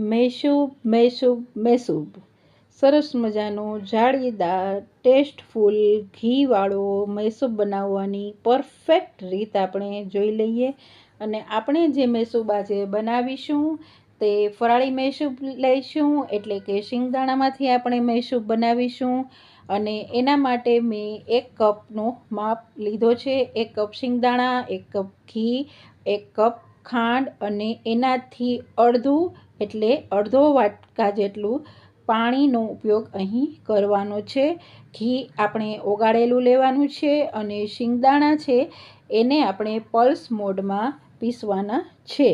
મેસૂબ મેસૂબ મેસૂબ. સરસ મજાનો જાળીદાર, ટેસ્ટફુલ ઘીવાળો મેસૂબ બનાવવાની પરફેક્ટ રીત આપણે જોઈ લઈએ અને આપણે જે મેસૂબ આજે બનાવીશું તે ફરાળી મેસૂબ લઈશું એટલે કે શિંગદાણામાંથી આપણે મેસૂબ બનાવીશું અને એના માટે મેં એક કપનો માપ લીધો છે. એક કપ શિંગદાણા, એક કપ ઘી, એક કપ ખાંડ અને એનાથી અડધું એટલે અડધો વાટકા જેટલું પાણીનો ઉપયોગ અહીં કરવાનો છે. ઘી આપણે ઓગાળેલું લેવાનું છે અને શિંગદાણા છે એને આપણે પલ્સ મોડમાં પીસવાના છે.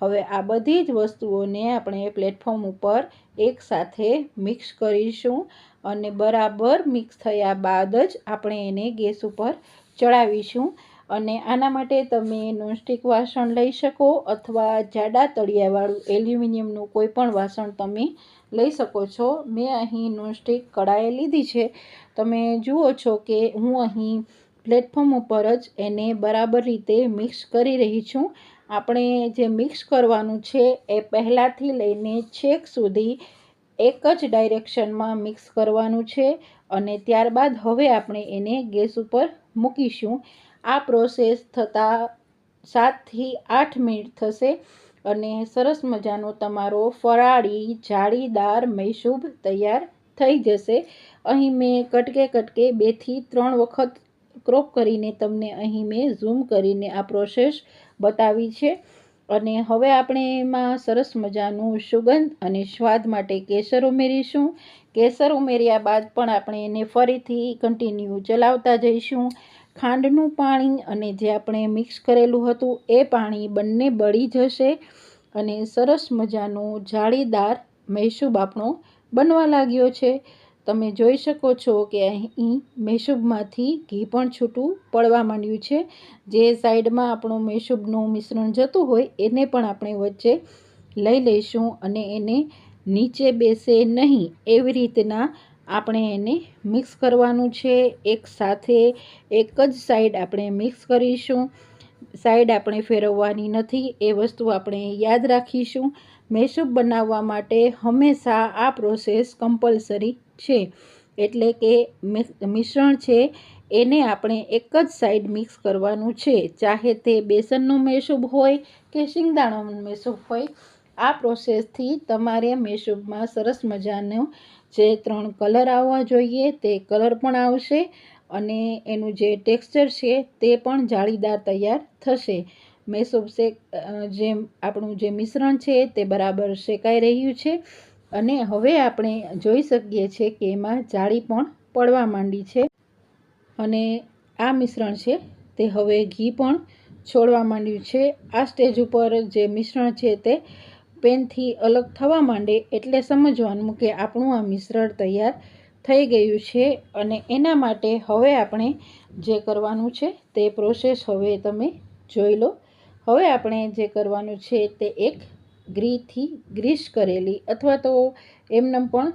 હવે આ બધી જ વસ્તુઓને આપણે પ્લેટફોર્મ ઉપર એકસાથે મિક્સ કરીશું અને બરાબર મિક્સ થયા બાદ જ આપણે એને ગેસ ઉપર ચડાવીશું. અને આના માટે તમે નોનસ્ટિક વાસણ લઈ શકો અથવા જાડા તળિયાવાળું એલ્યુમિનિયમનું કોઈ પણ વાસણ તમે લઈ શકો છો. મેં અહીં નોનસ્ટિક કડાએ લીધી છે. તમે જુઓ છો કે હું અહીં પ્લેટફોર્મ ઉપર જ એને બરાબર રીતે મિક્સ કરી રહી છું. આપણે જે મિક્સ કરવાનું છે એ પહેલાંથી લઈને છેક સુધી એક જ ડાયરેક્શનમાં મિક્સ કરવાનું છે અને ત્યારબાદ હવે આપણે એને ગેસ ઉપર મૂકીશું. આ પ્રોસેસ થતાં સાતથી આઠ મિનિટ થશે અને સરસ મજાનો તમારો ફરાળી, જાળીદાર મૈસૂબ તૈયાર થઈ જશે. અહીં મેં કટકે કટકે બેથી ત્રણ વખત ક્રોપ કરીને તમને અહીં મેં ઝૂમ કરીને આ પ્રોસેસ બતાવી છે. અને હવે આપણે એમાં સરસ મજાનું સુગંધ અને સ્વાદ માટે કેસર ઉમેરીશું. કેસર ઉમેર્યા બાદ પણ આપણે એને ફરીથી કન્ટિન્યુ ચલાવતા જઈશું. ખાંડનું પાણી અને જે આપણે મિક્સ કરેલું હતું એ પાણી બંને બળી જશે અને સરસ મજાનો જાળીદાર મૈસૂબ આપણો બનવા લાગ્યો છે. તમે જોઈ શકો છો કે અહીં મૈસૂબમાંથી ઘી પણ છૂટું પડવા માંડ્યું છે. જે સાઈડમાં આપણું મૈસૂબનું મિશ્રણ જતું હોય એને પણ આપણે વચ્ચે લઈ લઈશું અને એને નીચે બેસે નહીં એવી રીતના આપણે એને મિક્સ કરવાનું છે. એક સાથે એક જ સાઈડ આપણે મિક્સ કરીશું. સાઈડ આપણે ફેરવવાની નથી. એ વસ્તુ આપણે યાદ રાખીશું. મેસૂબ બનાવવા માટે હંમેશા આ પ્રોસેસ કમ્પલસરી છે. એટલે કે મિશ્રણ છે. એને આપણે એક જ સાઈડ મિક્સ કરવાનું છે. ચાહે તે બેસનનું મેસૂબ હોય કે શિંગદાણાનું મેસૂબ હોય, આ પ્રોસેસથી તમારે મેસૂબમાં સરસ મજાનો જે ત્રણ કલર આવવા જોઈએ તે કલર પણ આવશે અને એનું જે ટેક્સચર છે તે પણ જાળીદાર તૈયાર થશે. મેસૂબ શેક જે આપણું જે મિશ્રણ છે તે બરાબર શેકાઈ રહ્યું છે અને હવે આપણે જોઈ શકીએ છીએ કે એમાં જાળી પણ પડવા માંડી છે અને આ મિશ્રણ છે તે હવે ઘી પણ છોડવા માંડ્યું છે. આ સ્ટેજ ઉપર જે મિશ્રણ છે તે પેનથી અલગ થવા માંડે એટલે સમજવાનું કે આપણું આ મિશ્રણ તૈયાર થઈ ગયું છે અને એના માટે હવે આપણે જે કરવાનું છે તે પ્રોસેસ હવે તમે જોઈ લો. હવે આપણે જે કરવાનું છે તે એક ગ્રીથી ગ્રીસ કરેલી અથવા તો એમનેમ પણ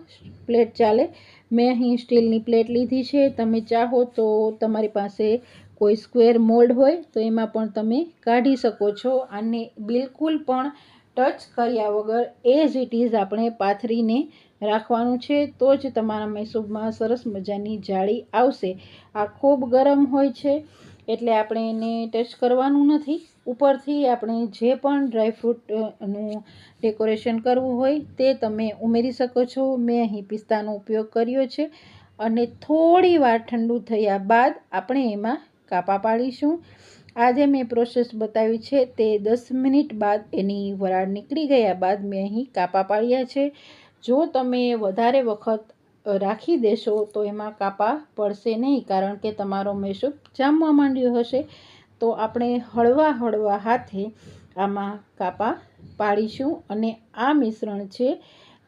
પ્લેટ ચાલે. મેં અહીં સ્ટીલની પ્લેટ લીધી છે. તમે ચાહો તો તમારી પાસે કોઈ સ્ક્વેર મોલ્ડ હોય તો એમાં પણ તમે કાઢી શકો છો. અને બિલકુલ પણ ટચ કર્યા વગર એઝ ઇટ ઇઝ આપણે પાથરીને રાખવાનું છે, તો જ તમારા મૈસૂબમાં સરસ મજાની જાળી આવશે. આ ખૂબ ગરમ હોય છે, એટલે આપણે એને ટચ કરવાનું નથી. ઉપરથી આપણે જે પણ ડ્રાયફ્રૂટનું ડેકોરેશન કરવું હોય, તે તમે ઉમેરી શકો છો. મેં અહીં પિસ્તાનો ઉપયોગ કર્યો છે અને થોડી વાર ઠંડુ થયા બાદ આપણે એમાં કાપા પાડીશું. આજે મેં પ્રોસેસ બતાવી છે તે દસ મિનિટ બાદ એની વરાળ નીકળી ગયા બાદ મેં અહીં કાપા પાડ્યા છે. જો તમે વધારે વખત રાખી દેશો તો એમાં કાપા પડશે નહીં કારણ કે તમારો મેસૂપ જામવા માંડ્યો હશે. તો આપણે હળવા હળવા હાથે આમાં કાપા પાડીશું અને આ મિશ્રણ છે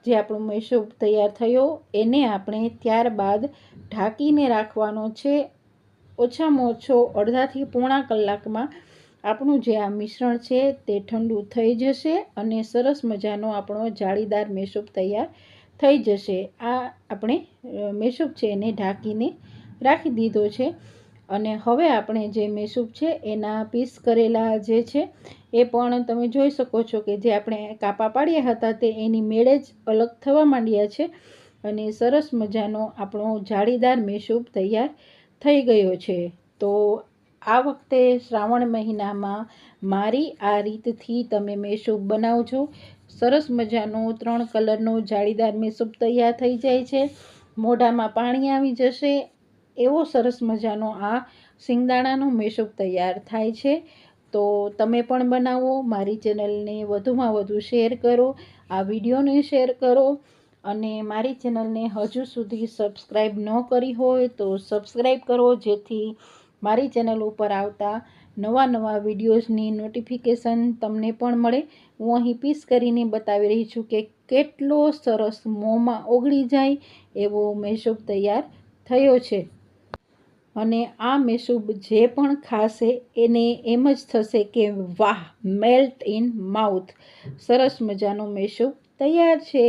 જે આપણો મેસૂપ તૈયાર થયો એને આપણે ત્યારબાદ ઢાંકીને રાખવાનો છે ઓછામાં ઓછો અડધાથી પોણા કલાકમાં આપણું જે આ મિશ્રણ છે તે ઠંડુ થઈ જશે અને સરસ મજાનો આપણો જાળીદાર મેસૂબ તૈયાર થઈ જશે. આ આપણે મેસૂબ છે એને ઢાંકીને રાખી દીધો છે અને હવે આપણે જે મેસૂપ છે એના પીસ કરેલા જે છે એ પણ તમે જોઈ શકો છો કે જે આપણે કાપા પાડ્યા હતા તે એની મેળે જ અલગ થવા માંડ્યા છે અને સરસ મજાનો આપણો જાળીદાર મેસૂપ તૈયાર થઈ ગયો છે. તો આ વખતે શ્રાવણ મહિનામાં મારી આ રીતથી તમે મેસૂબ બનાવજો. સરસ મજાનો ત્રણ કલરનો જાળીદાર મેસૂબ તૈયાર થઈ જાય છે. મોઢામાં પાણી આવી જશે. એવો સરસ મજાનો આ સિંગદાણાનો મેસૂબ તૈયાર થાય છે. તો તમે પણ બનાવો. મારી ચેનલને વધુમાં વધુ શેર કરો. આ વિડીયોને શેર કરો. અને મારી ચેનલને હજુ સુધી સબસ્ક્રાઈબ ન કરી હોય તો સબસ્ક્રાઈબ કરો, જેથી મારી ચેનલ ઉપર આવતા નવા નવા વિડીયોઝની નોટિફિકેશન તમને પણ મળે. હું અહીં પીસ કરીને બતાવી રહી છું કે કેટલો સરસ મોંમાં ઓગળી જાય એવો મેસૂબ તૈયાર થયો છે. અને આ મેસૂબ જે પણ ખાશે એને એમ જ થશે કે વાહ, મેલ્ટ ઇન માઉથ. સરસ મજાનો મેસૂબ તૈયાર છે.